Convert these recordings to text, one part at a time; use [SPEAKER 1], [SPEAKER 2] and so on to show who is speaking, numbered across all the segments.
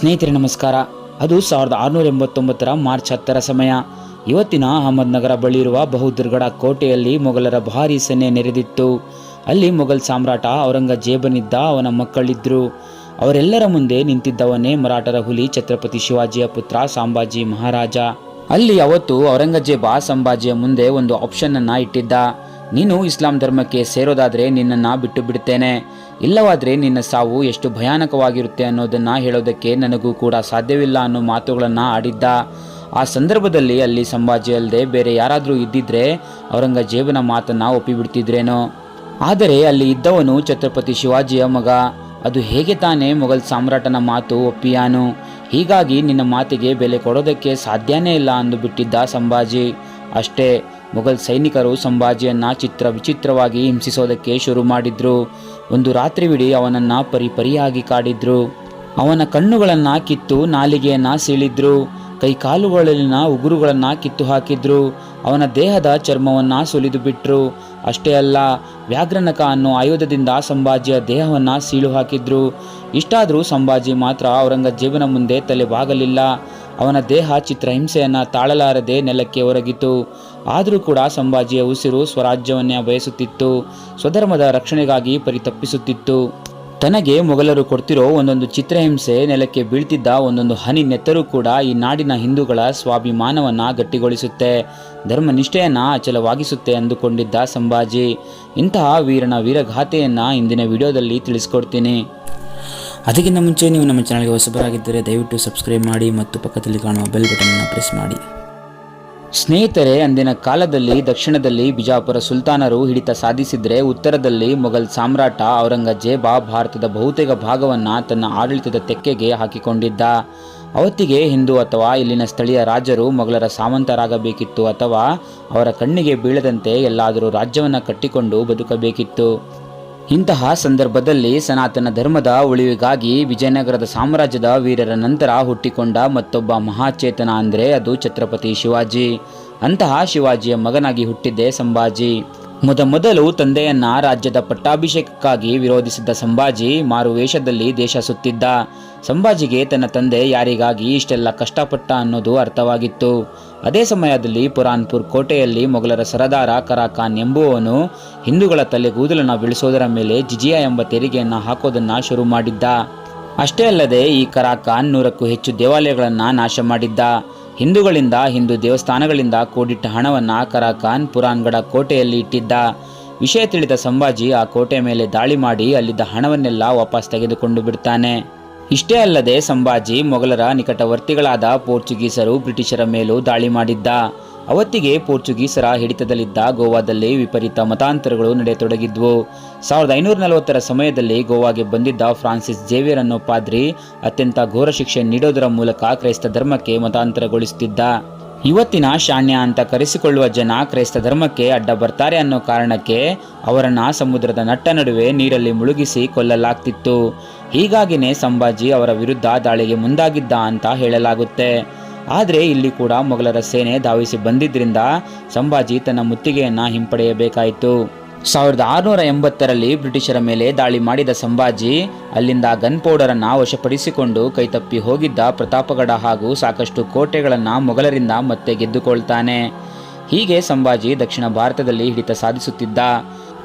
[SPEAKER 1] ಸ್ನೇಹಿತರೆ, ನಮಸ್ಕಾರ. ಅದು ಸಾವಿರದ ಆರುನೂರ ಎಂಬತ್ತೊಂಬತ್ತರ ಮಾರ್ಚ್ ಹತ್ತರ ಸಮಯ. ಇವತ್ತಿನ ಅಹಮದ್ನಗರ ಇರುವ ಬಹುದುರ್ಗಡ ಕೋಟೆಯಲ್ಲಿ ಮೊಘಲರ ಭಾರೀ ಸೇನೆ ನೆರೆದಿತ್ತು. ಅಲ್ಲಿ ಮೊಘಲ್ ಸಾಮ್ರಾಟ ಔರಂಗಜೇಬನಿದ್ದ ಅವನ ಮಕ್ಕಳಿದ್ರು. ಅವರೆಲ್ಲರ ಮುಂದೆ ನಿಂತಿದ್ದವನೇ ಮರಾಠರ ಹುಲಿ ಛತ್ರಪತಿ ಶಿವಾಜಿಯ ಪುತ್ರ ಸಾಂಬಾಜಿ ಮಹಾರಾಜ. ಅಲ್ಲಿ ಅವತ್ತು ಔರಂಗಜೇಬ ಸಂಭಾಜಿಯ ಮುಂದೆ ಒಂದು ಆಪ್ಷನ್ ಅನ್ನ ಇಟ್ಟಿದ್ದ. ನೀನು ಇಸ್ಲಾಂ ಧರ್ಮಕ್ಕೆ ಸೇರೋದಾದರೆ ನಿನ್ನನ್ನು ಬಿಟ್ಟು ಬಿಡ್ತೇನೆ. ಇಲ್ಲವಾದರೆ ನಿನ್ನ ಸಾವು ಎಷ್ಟು ಭಯಾನಕವಾಗಿರುತ್ತೆ ಅನ್ನೋದನ್ನು ಹೇಳೋದಕ್ಕೆ ನನಗೂ ಕೂಡ ಸಾಧ್ಯವಿಲ್ಲ ಅನ್ನೋ ಮಾತುಗಳನ್ನು ಆಡಿದ್ದ. ಆ ಸಂದರ್ಭದಲ್ಲಿ ಅಲ್ಲಿ ಸಂಭಾಜಿ ಅಲ್ಲದೆ ಬೇರೆ ಯಾರಾದರೂ ಇದ್ದಿದ್ರೆ ಔರಂಗಜೇಬನ ಮಾತನ್ನು ಒಪ್ಪಿಬಿಡ್ತಿದ್ರೇನೋ. ಆದರೆ ಅಲ್ಲಿ ಇದ್ದವನು ಛತ್ರಪತಿ ಶಿವಾಜಿಯ ಮಗ. ಅದು ಹೇಗೆ ತಾನೇ ಮೊಘಲ್ ಸಾಮ್ರಾಟನ ಮಾತು ಒಪ್ಪಿಯಾನು. ಹೀಗಾಗಿ ನಿನ್ನ ಮಾತಿಗೆ ಬೆಲೆ ಕೊಡೋದಕ್ಕೆ ಸಾಧ್ಯನೇ ಇಲ್ಲ ಅಂದು ಬಿಟ್ಟಿದ್ದ ಸಂಭಾಜಿ. ಅಷ್ಟೇ ಮೊಘಲ್ ಸೈನಿಕರು ಸಂಭಾಜಿಯನ್ನ ಚಿತ್ರ ವಿಚಿತ್ರವಾಗಿ ಹಿಂಸಿಸೋದಕ್ಕೆ ಶುರು ಮಾಡಿದ್ರು. ಒಂದು ರಾತ್ರಿವಿಡೀ ಅವನನ್ನ ಪರಿಪರಿಯಾಗಿ ಕಾಡಿದ್ರು. ಅವನ ಕಣ್ಣುಗಳನ್ನು ಕಿತ್ತು ನಾಲಿಗೆಯನ್ನು ಸೀಳಿದ್ರು. ಕೈಕಾಲುಗಳಲ್ಲಿನ ಉಗುರುಗಳನ್ನು ಕಿತ್ತು ಹಾಕಿದ್ರು. ಅವನ ದೇಹದ ಚರ್ಮವನ್ನ ಸುಲಿದು ಬಿಟ್ರು. ಅಷ್ಟೇ ಅಲ್ಲ, ವ್ಯಾಘ್ರನಕ ಅನ್ನೋ ಆಯುಧದಿಂದ ಸಂಭಾಜಿಯ ದೇಹವನ್ನ ಸೀಳು ಹಾಕಿದ್ರು. ಇಷ್ಟಾದರೂ ಸಂಭಾಜಿ ಮಾತ್ರ ಔರಂಗಜೇಬನ ಮುಂದೆ ತಲೆ ಬಾಗಲಿಲ್ಲ. ಅವನ ದೇಹ ಚಿತ್ರಹಿಂಸೆಯನ್ನು ತಾಳಲಾರದೆ ನೆಲಕ್ಕೆ ಒರಗಿತು. ಆದರೂ ಕೂಡ ಸಂಭಾಜಿಯ ಉಸಿರು ಸ್ವರಾಜ್ಯವನ್ನೇ ಬಯಸುತ್ತಿತ್ತು. ಸ್ವಧರ್ಮದ ರಕ್ಷಣೆಗಾಗಿ ಪರಿತಪ್ಪಿಸುತ್ತಿತ್ತು ತನಗೆ ಮೊಘಲರು ಕೊಡ್ತಿರೋ ಒಂದೊಂದು ಚಿತ್ರಹಿಂಸೆ ನೆಲಕ್ಕೆ ಬೀಳ್ತಿದ್ದ ಒಂದೊಂದು ಹನಿ ನೆತ್ತರೂ ಕೂಡ ಈ ನಾಡಿನ ಹಿಂದೂಗಳ ಸ್ವಾಭಿಮಾನವನ್ನು ಗಟ್ಟಿಗೊಳಿಸುತ್ತೆ. ಧರ್ಮನಿಷ್ಠೆಯನ್ನ ಅಚಲವಾಗಿಸುತ್ತೆ ಅಂದುಕೊಂಡಿದ್ದ ಸಂಭಾಜಿ. ಇಂತಹ ವೀರನ ವೀರಗಾಥೆಯನ್ನು ಇಂದಿನ ವಿಡಿಯೋದಲ್ಲಿ ತಿಳಿಸ್ಕೊಡ್ತೀನಿ. ಅದಕ್ಕಿಂತ ಮುಂಚೆ ನೀವು ನಮ್ಮ ಚಾನಲ್ಗೆ ಹೊಸಬರಾಗಿದ್ದರೆ ದಯವಿಟ್ಟು ಸಬ್ಸ್ಕ್ರೈಬ್ ಮಾಡಿ ಮತ್ತು ಪಕ್ಕದಲ್ಲಿ ಕಾಣುವ ಬೆಲ್ ಬಟನ್ನ ಪ್ರೆಸ್ ಮಾಡಿ. ಸ್ನೇಹಿತರೆ, ಅಂದಿನ ಕಾಲದಲ್ಲಿ, ದಕ್ಷಿಣದಲ್ಲಿ ಬಿಜಾಪುರ ಸುಲ್ತಾನರು ಹಿಡಿತ ಸಾಧಿಸಿದರೆ ಉತ್ತರದಲ್ಲಿ ಮೊಘಲ್ ಸಾಮ್ರಾಟ ಔರಂಗಜೇಬ ಭಾರತದ ಬಹುತೇಕ ಭಾಗವನ್ನು ತನ್ನ ಆಡಳಿತದ ತೆಕ್ಕೆಗೆ ಹಾಕಿಕೊಂಡಿದ್ದ. ಅವತ್ತಿಗೆ ಹಿಂದೂ ಅಥವಾ ಇಲ್ಲಿನ ಸ್ಥಳೀಯ ರಾಜರು ಮೊಘಲರ ಸಾಮಂತರಾಗಬೇಕಿತ್ತು ಅಥವಾ ಅವರ ಕಣ್ಣಿಗೆ ಬೀಳದಂತೆ ಎಲ್ಲಾದರೂ ರಾಜ್ಯವನ್ನು ಕಟ್ಟಿಕೊಂಡು ಬದುಕಬೇಕಿತ್ತು. ಇಂತಹ ಸಂದರ್ಭದಲ್ಲಿ ಸನಾತನ ಧರ್ಮದ ಉಳಿವಿಗಾಗಿ ವಿಜಯನಗರದ ಸಾಮ್ರಾಜ್ಯದ ವೀರರ ನಂತರ ಹುಟ್ಟಿಕೊಂಡ ಮತ್ತೊಬ್ಬ ಮಹಾಚೇತನ ಅಂದರೆ ಅದು ಛತ್ರಪತಿ ಶಿವಾಜಿ. ಅಂತಹ ಶಿವಾಜಿಯ ಮಗನಾಗಿ ಹುಟ್ಟಿದ್ದೆ ಸಂಭಾಜಿ. ಮೊದಮೊದಲು ತಂದೆಯನ್ನ ರಾಜ್ಯದ ಪಟ್ಟಾಭಿಷೇಕಕ್ಕಾಗಿ ವಿರೋಧಿಸಿದ್ದ ಸಂಭಾಜಿ ಮಾರು ವೇಷದಲ್ಲಿ ದೇಶ ಸುತ್ತಿದ್ದ. ಸಂಭಾಜಿಗೆ ತನ್ನ ತಂದೆ ಯಾರಿಗಾಗಿ ಇಷ್ಟೆಲ್ಲ ಕಷ್ಟಪಟ್ಟ ಅನ್ನೋದು ಅರ್ಥವಾಗಿತ್ತು. ಅದೇ ಸಮಯದಲ್ಲಿ ಪುರಾನ್ಪುರ್ ಕೋಟೆಯಲ್ಲಿ ಮೊಘಲರ ಸರದಾರ ಕರಾಖಾನ್ ಎಂಬುವವನು ಹಿಂದೂಗಳ ತಲೆಗೂದಲನ್ನು ಬೆಳೆಸೋದರ ಮೇಲೆ ಜಿಜಿಯಾ ಎಂಬ ತೆರಿಗೆಯನ್ನು ಹಾಕೋದನ್ನು ಶುರು ಮಾಡಿದ್ದ. ಅಷ್ಟೇ ಅಲ್ಲದೆ ಈ ಕರಾಖಾನ್ ನೂರಕ್ಕೂ ಹೆಚ್ಚು ದೇವಾಲಯಗಳನ್ನು ನಾಶ ಮಾಡಿದ್ದ. ಹಿಂದೂಗಳಿಂದ ಹಿಂದೂ ದೇವಸ್ಥಾನಗಳಿಂದ ಕೂಡಿಟ್ಟ ಹಣವನ್ನು ಕರಾಖಾನ್ ಪುರಾನ್ಗಡ ಕೋಟೆಯಲ್ಲಿ ಇಟ್ಟಿದ್ದ. ವಿಷಯ ತಿಳಿದ ಸಂಭಾಜಿ ಆ ಕೋಟೆ ಮೇಲೆ ದಾಳಿ ಮಾಡಿ ಅಲ್ಲಿದ್ದ ಹಣವನ್ನೆಲ್ಲ ವಾಪಸ್ ತೆಗೆದುಕೊಂಡು ಬಿಡ್ತಾನೆ. ಇಷ್ಟೇ ಅಲ್ಲದೆ ಸಂಭಾಜಿ ಮೊಘಲರ ನಿಕಟವರ್ತಿಗಳಾದ ಪೋರ್ಚುಗೀಸರು ಬ್ರಿಟಿಷರ ಮೇಲೂ ದಾಳಿ ಮಾಡಿದ್ದ. ಅವತ್ತಿಗೆ ಪೋರ್ಚುಗೀಸರ ಹಿಡಿತದಲ್ಲಿದ್ದ ಗೋವಾದಲ್ಲಿ ವಿಪರೀತ ಮತಾಂತರಗಳು ನಡೆಯತೊಡಗಿದ್ವು. ಸಾವಿರದ ಐನೂರ ನಲವತ್ತರ ಸಮಯದಲ್ಲಿ ಗೋವಾಗೆ ಬಂದಿದ್ದ ಫ್ರಾನ್ಸಿಸ್ ಜೇವಿಯರ್ ಅನ್ನೋ ಪಾದ್ರಿ ಅತ್ಯಂತ ಘೋರ ಶಿಕ್ಷೆ ನೀಡೋದರ ಮೂಲಕ ಕ್ರೈಸ್ತ ಧರ್ಮಕ್ಕೆ ಮತಾಂತರಗೊಳಿಸುತ್ತಿದ್ದ. ಇವತ್ತಿನ ಶಾಣ್ಯ ಅಂತ ಕರೆಸಿಕೊಳ್ಳುವ ಜನ ಕ್ರೈಸ್ತ ಧರ್ಮಕ್ಕೆ ಅಡ್ಡ ಬರ್ತಾರೆ ಅನ್ನೋ ಕಾರಣಕ್ಕೆ ಅವರನ್ನ ಸಮುದ್ರದ ನಟ್ಟ ನಡುವೆ ನೀರಲ್ಲಿ ಮುಳುಗಿಸಿ ಕೊಲ್ಲಲಾಗ್ತಿತ್ತು. ಹೀಗಾಗಿನೇ ಸಂಭಾಜಿ ಅವರ ವಿರುದ್ಧ ದಾಳಿಗೆ ಮುಂದಾಗಿದ್ದ ಅಂತ ಹೇಳಲಾಗುತ್ತೆ. ಆದರೆ ಇಲ್ಲಿ ಕೂಡ ಮೊಘಲರ ಸೇನೆ ಧಾವಿಸಿ ಬಂದಿದ್ದರಿಂದ ಸಂಭಾಜಿ ತನ್ನ ಮುತ್ತಿಗೆಯನ್ನು ಹಿಂಪಡೆಯಬೇಕಾಯಿತು. ಸಾವಿರದ ಆರುನೂರ ಎಂಬತ್ತರಲ್ಲಿ ಬ್ರಿಟಿಷರ ಮೇಲೆ ದಾಳಿ ಮಾಡಿದ ಸಂಭಾಜಿ, ಅಲ್ಲಿಂದ ಗನ್ ಪೌಡರ್ ಅನ್ನ ವಶಪಡಿಸಿಕೊಂಡು ಕೈತಪ್ಪಿ ಹೋಗಿದ್ದ ಪ್ರತಾಪಗಡ ಹಾಗೂ ಸಾಕಷ್ಟು ಕೋಟೆಗಳನ್ನ ಮೊಘಲರಿಂದ ಮತ್ತೆ ಗೆದ್ದುಕೊಳ್ತಾನೆ. ಹೀಗೆ ಸಂಭಾಜಿ ದಕ್ಷಿಣ ಭಾರತದಲ್ಲಿ ಹಿಡಿತ ಸಾಧಿಸುತ್ತಿದ್ದ.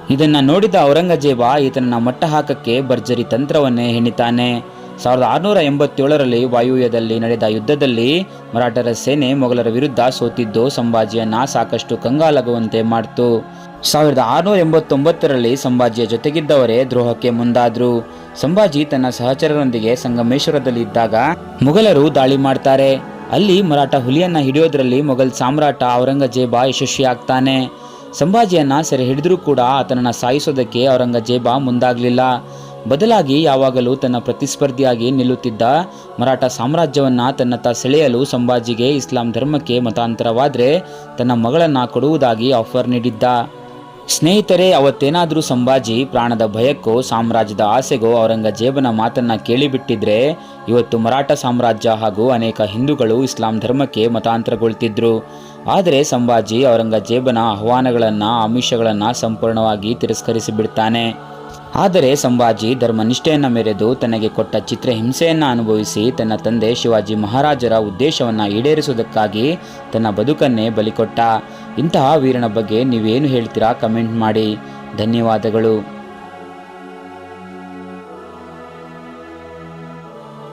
[SPEAKER 1] ಇದನ್ನ ನೋಡಿದ ಔರಂಗಜೇಬ ಈತನನ್ನ ಮಟ್ಟ ಹಾಕಕ್ಕೆ ಭರ್ಜರಿ ತಂತ್ರವನ್ನೇ ಹೆಣಿತಾನೆ ಸಾವಿರದ ಆರುನೂರ ಎಂಬತ್ತೇಳರಲ್ಲಿ ವಾಯುವ್ಯದಲ್ಲಿ ನಡೆದ ಯುದ್ಧದಲ್ಲಿ ಮರಾಠರ ಸೇನೆ ಮೊಘಲರ ವಿರುದ್ಧ ಸೋತಿದ್ದು ಸಂಭಾಜಿಯನ್ನ ಸಾಕಷ್ಟು ಕಂಗಾಲಾಗುವಂತೆ ಮಾಡಿತು. ಸಾವಿರದ ಆರುನೂರ ಎಂಬತ್ತೊಂಬತ್ತರಲ್ಲಿ ಸಂಭಾಜಿಯ ಜೊತೆಗಿದ್ದವರೇ ದ್ರೋಹಕ್ಕೆ ಮುಂದಾದ್ರು. ಸಂಭಾಜಿ ತನ್ನ ಸಹಚರರೊಂದಿಗೆ ಸಂಗಮೇಶ್ವರದಲ್ಲಿ ಇದ್ದಾಗ ಮೊಘಲರು ದಾಳಿ ಮಾಡ್ತಾರೆ. ಅಲ್ಲಿ ಮರಾಠ ಹುಲಿಯನ್ನ ಹಿಡಿಯೋದ್ರಲ್ಲಿ ಮೊಘಲ್ ಸಾಮ್ರಾಟ ಔರಂಗಜೇಬ ಯಶಸ್ವಿಯಾಗ್ತಾನೆ. ಸಂಭಾಜಿಯನ್ನ ಸೆರೆ ಹಿಡಿದ್ರೂ ಕೂಡ ಆತನನ್ನ ಸಾಯಿಸೋದಕ್ಕೆ ಔರಂಗಜೇಬ ಮುಂದಾಗಲಿಲ್ಲ. ಬದಲಾಗಿ ಯಾವಾಗಲೂ ತನ್ನ ಪ್ರತಿಸ್ಪರ್ಧಿಯಾಗಿ ನಿಲ್ಲುತ್ತಿದ್ದ ಮರಾಠ ಸಾಮ್ರಾಜ್ಯವನ್ನು ತನ್ನತ್ತ ಸೆಳೆಯಲು ಸಂಭಾಜಿಗೆ ಇಸ್ಲಾಂ ಧರ್ಮಕ್ಕೆ ಮತಾಂತರವಾದರೆ ತನ್ನ ಮಗಳನ್ನ ಕೊಡುವುದಾಗಿ ಆಫರ್ ನೀಡಿದ್ದ. ಸ್ನೇಹಿತರೆ, ಅವತ್ತೇನಾದರೂ ಸಂಭಾಜಿ ಪ್ರಾಣದ ಭಯಕ್ಕೋ, ಸಾಮ್ರಾಜ್ಯದ ಆಸೆಗೋ ಔರಂಗಜೇಬನ ಮಾತನ್ನ ಕೇಳಿಬಿಟ್ಟಿದ್ರೆ ಇವತ್ತು ಮರಾಠ ಸಾಮ್ರಾಜ್ಯ ಹಾಗೂ ಅನೇಕ ಹಿಂದೂಗಳು ಇಸ್ಲಾಂ ಧರ್ಮಕ್ಕೆ ಮತಾಂತರಗೊಳ್ತಿದ್ರು. ಆದರೆ ಸಂಭಾಜಿ ಔರಂಗಜೇಬನ ಆಹ್ವಾನಗಳನ್ನು, ಆಮಿಷಗಳನ್ನು ಸಂಪೂರ್ಣವಾಗಿ ತಿರಸ್ಕರಿಸಿ ಬಿಡ್ತಾನೆ ಆದರೆ ಸಂಭಾಜಿ ಧರ್ಮನಿಷ್ಠೆಯನ್ನು ಮೆರೆದು ತನಗೆ ಕೊಟ್ಟ ಚಿತ್ರಹಿಂಸೆಯನ್ನು ಅನುಭವಿಸಿ ತನ್ನ ತಂದೆ ಶಿವಾಜಿ ಮಹಾರಾಜರ ಉದ್ದೇಶವನ್ನು ಈಡೇರಿಸುವುದಕ್ಕಾಗಿ ತನ್ನ ಬದುಕನ್ನೇ ಬಲಿಕೊಟ್ಟ. ಇಂತಹ ವೀರನ ಬಗ್ಗೆ ನೀವೇನು ಹೇಳ್ತೀರಾ? ಕಮೆಂಟ್ ಮಾಡಿ. ಧನ್ಯವಾದಗಳು.